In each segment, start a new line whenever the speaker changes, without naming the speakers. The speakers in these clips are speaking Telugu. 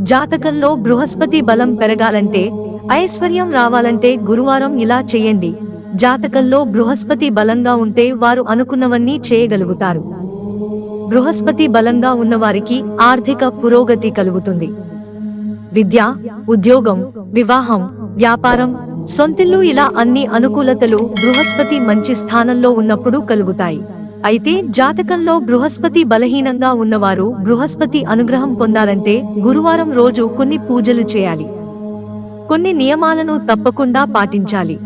జాతకంలో బృహస్పతి బలం పెరగాలంటే ఐశ్వర్యం రావాలంటే గురువారం ఇలా చేయండి. జాతకంలో బృహస్పతి బలంగా ఉంటే వారు అనుకున్నవన్నీ చేయగలుగుతారు. బృహస్పతి బలంగా ఉన్నవారికి ఆర్థిక పురోగతి కలుగుతుంది. విద్య ఉద్యోగం వివాహం వ్యాపారం సొంతిల్లు ఇలా అన్ని అనుకూలతలు బృహస్పతి మంచి స్థానంలో ఉన్నప్పుడు కలుగుతాయి. అయితే జాతకంలో బృహస్పతి బలహీనంగా ఉన్నవారు బృహస్పతి అనుగ్రహం పొందాలంటే గురువారం రోజు కొన్ని పూజలు చేయాలి. కొన్ని నియమాలను తప్పకుండా పాటించాలి.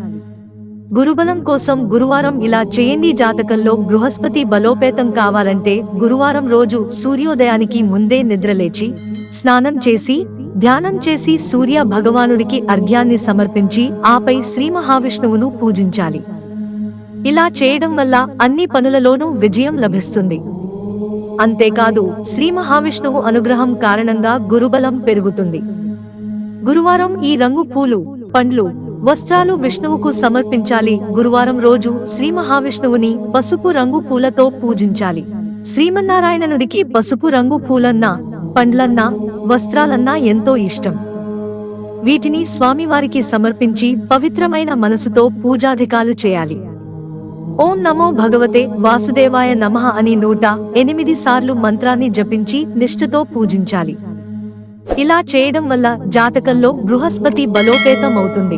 గురుబలం కోసం గురువారం ఇలా చేయండి. జాతకంలో బృహస్పతి బలోపేతం కావాలంటే గురువారం రోజు సూర్యోదయానికి ముందే నిద్రలేచి స్నానం చేసి ధ్యానం చేసి సూర్య భగవానుడికి అర్ఘ్యాన్ని సమర్పించి ఆపై శ్రీ మహావిష్ణువును పూజించాలి. ఇలా చేయడం వల్ల అన్ని పనులలోనూ విజయం లభిస్తుంది. అంతేకాదు శ్రీ మహావిష్ణువు అనుగ్రహం కారణంగా గురుబలం పెరుగుతుంది. గురువారం ఈ రంగు పూలు పండ్లు వస్త్రాలు విష్ణువుకు సమర్పించాలి. గురువారం రోజు శ్రీ మహావిష్ణువుని పసుపు రంగు పూలతో పూజించాలి. శ్రీమన్నారాయణనుడికి పసుపు రంగు పూలన్నా పండ్లన్నా వస్త్రాలన్నా ఎంతో ఇష్టం. వీటిని స్వామివారికి సమర్పించి పవిత్రమైన మనసుతో పూజాధికాలు చేయాలి. ఓం నమో భగవతే వాసుదేవాయ నమః అని నూట ఎనిమిది సార్లు మంత్రాన్ని జపించి నిష్ఠతో పూజించాలి. ఇలా చేయడం వల్ల జాతకంలో బృహస్పతి బలోపేతం అవుతుంది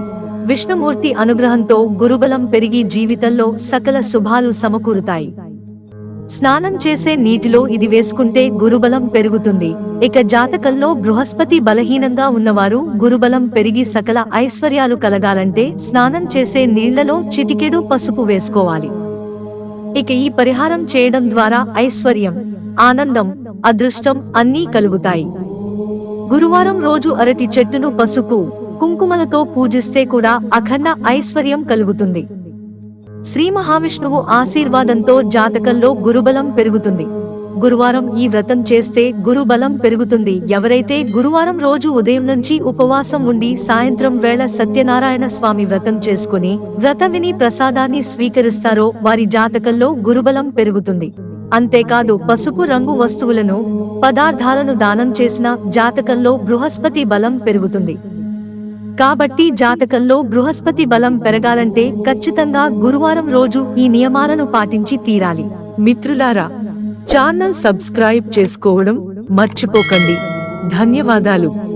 విష్ణుమూర్తి అనుగ్రహంతో గురుబలం పెరిగి జీవితంలో సకల శుభాలు సమకూరుతాయి. స్నానం చేసే నీటిలో ఇది వేసుకుంటే గురుబలం పెరుగుతుంది. ఇక జాతకంలో బృహస్పతి బలహీనంగా ఉన్నవారు గురుబలం పెరిగి సకల ఐశ్వర్యాలు కలగాలంటే స్నానం చేసే నీళ్ళలో చిటికెడు పసుపు వేసుకోవాలి. ఇక ఈ పరిహారం చేయడం ద్వారా ఐశ్వర్యం ఆనందం అదృష్టం అన్నీ కలుగుతాయి. గురువారం రోజు అరటి చెట్టును పసుపు కుంకుమలతో పూజిస్తే కూడా అఖండ ఐశ్వర్యం కలుగుతుంది. శ్రీ మహావిష్ణువు ఆశీర్వాదంతో జాతకంలో గురుబలం పెరుగుతుంది. గురువారం ఈ వ్రతం చేస్తే గురుబలం పెరుగుతుంది. ఎవరైతే గురువారం రోజు ఉదయం నుంచి ఉపవాసం ఉండి సాయంత్రం వేళ సత్యనారాయణ స్వామి వ్రతం చేసుకుని వ్రత విని ప్రసాదాన్ని స్వీకరిస్తారో వారి జాతకంలో గురుబలం పెరుగుతుంది. అంతేకాదు పసుపు రంగు వస్తువులను పదార్థాలను దానం చేసిన జాతకంలో బృహస్పతి బలం పెరుగుతుంది. కాబట్టి జాతకంలో బృహస్పతి బలం పెరగాలంటే ఖచ్చితంగా గురువారం రోజు ఈ నియమాలను పాటించి తీరాలి.
మిత్రులారా ఛానల్ సబ్స్క్రైబ్ చేసుకోవడం మర్చిపోకండి. ధన్యవాదాలు.